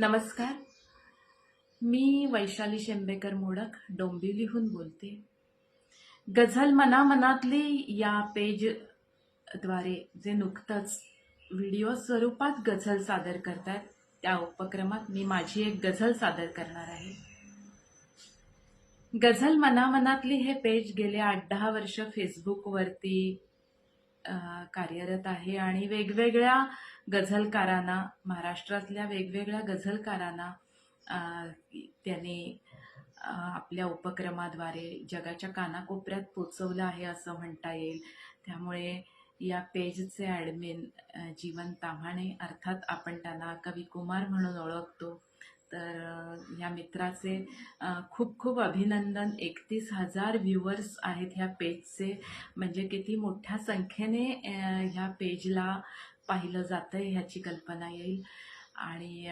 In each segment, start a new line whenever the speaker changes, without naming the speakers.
नमस्कार. मी वैशाली शेंबेकर मोडक डोंबिवलीहून बोलते. गझल मनामनातली या पेजद्वारे जे नुकतंच व्हिडिओ स्वरूपात गझल सादर करतात त्या उपक्रमात मी माझी एक गझल सादर करणार आहे. गझल मनामनातली हे पेज गेले आठ दहा वर्ष फेसबुकवरती कार्यरत आहे आणि वेगवेगळ्या गझलकारांना महाराष्ट्रातल्या वेगवेगळ्या गझलकारांना त्याने आपल्या उपक्रमाद्वारे जगाच्या कानाकोपऱ्यात पोचवलं आहे असं म्हणता येईल. त्यामुळे या पेजचे ॲडमिन जीवन ताम्हाणे अर्थात आपण त्यांना कवी कुमार म्हणून ओळखतो. तर ह्या मित्राचे खूप खूप अभिनंदन. एकतीस हजार व्ह्युअर्स आहेत ह्या पेजचे म्हणजे किती मोठ्या संख्येने ह्या पेजला पाहिलं जातं आहे ह्याची कल्पना येईल. आणि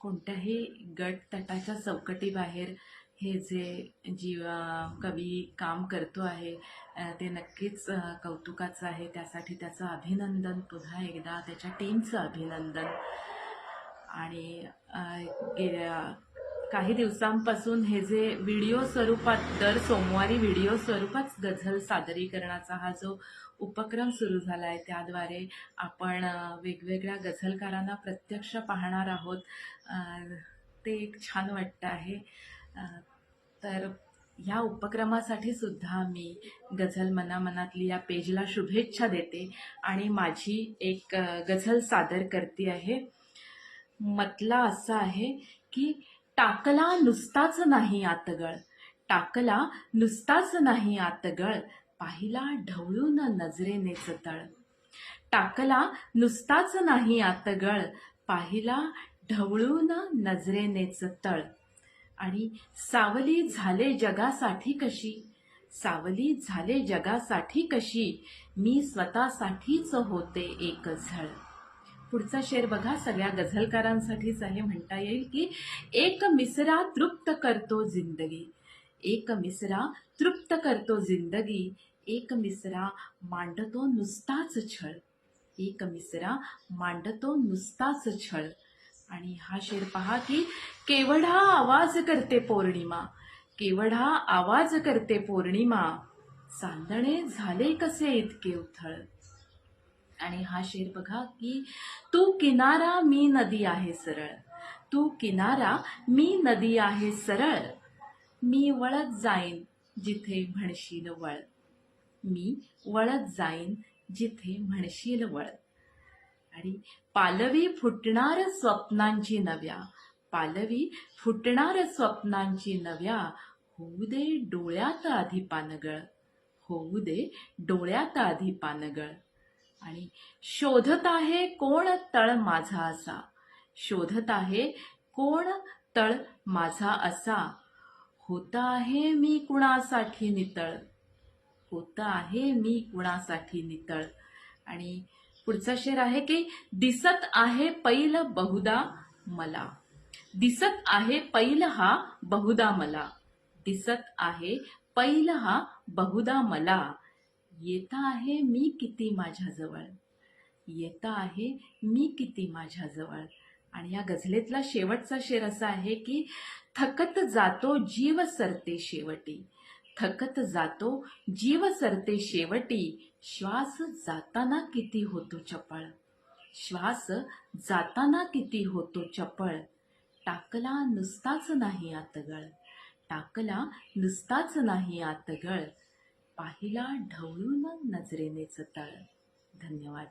कोणत्याही गट तटाच्या चौकटीबाहेर हे जे जीव कवी काम करतो आहे ते नक्कीच कौतुकाचं आहे. त्यासाठी त्याचं अभिनंदन. पुन्हा एकदा त्याच्या टीमचं अभिनंदन. आणि गेल्या काही दिवसांपासून हे जे व्हिडिओ स्वरूपात दर सोमवारी व्हिडिओ स्वरूपात गझल सादरीकरणाचा हा जो उपक्रम सुरू झाला आहे त्याद्वारे आपण वेगवेगळ्या गझलकारांना प्रत्यक्ष पाहणार आहोत. ते एक छान वाटतं आहे. तर ह्या उपक्रमासाठी सुद्धा मी गझल मनामनातली या पेजला शुभेच्छा देते आणि माझी एक गझल सादर करते आहे. मतला असा आहे की टाकला नुसताच नाही आतगळ. टाकला नुसताच नाही आतगळ. पाहिला ढवळून नजरेनेच तळ. टाकला नुसताच नाही आतगळ. पाहिला ढवळून नजरेनेच तळ. आणि सावली झाले जगासाठी कशी? सावली झाले जगासाठी कशी? मी स्वतःसाठीच होते एक झळ. पुढचा शेर बघा सगळ्या गझलकारांसाठीच आहे म्हणता येईल की एक मिसरा तृप्त करतो जिंदगी. एक मिसरा तृप्त करतो जिंदगी एक मिसरा मांडतो नुसताच छळ. एक मिसरा मांडतो नुसताच छळ. आणि हा शेर पहा की केवढा आवाज करते पौर्णिमा केवढा आवाज करते पौर्णिमा. चांदणे झाले कसे इतके उथळ? आणि हा शेर बघा की तू किनारा मी नदी आहे सरळ. तू किनारा मी नदी आहे सरळ. मी वळत जाईन जिथे म्हणशील वळ. मी वळत जाईन जिथे म्हणशील वळ. आणि पालवी फुटणार स्वप्नांची नव्या. पालवी फुटणार स्वप्नांची नव्या. होऊ दे डोळ्यात आधी पानगळ. होऊ दे डोळ्यात आधी पानगळ. आणि शोधत आहे कोण तळ माझा असा. शोधत आहे कोण तळ माझा असा. होत आहे मी कुणासाठी नितळ? होत आहे मी कुणासाठी नितळ? आणि पुढचा शेर आहे की दिसत आहे पैल बहुदा मला. दिसत आहे पैल हा बहुदा मला. दिसत आहे पैल हा बहुदा मला. येता आहे मी किती माझ्याजवळ. येता आहे मी किती माझ्याजवळ. आणि या गझलेतला शेवटचा शेर असा आहे की थकत जातो जीव सरते शेवटी. थकत जातो जीव सरते शेवटी. श्वास जाताना किती होतो चपळ. श्वास जाताना किती होतो चपळ. टाकला नुसताच नाही आतगळ टाकला नुसताच नाही आतगळ पाहिला ढवळून नजरेनेच तळ. धन्यवाद.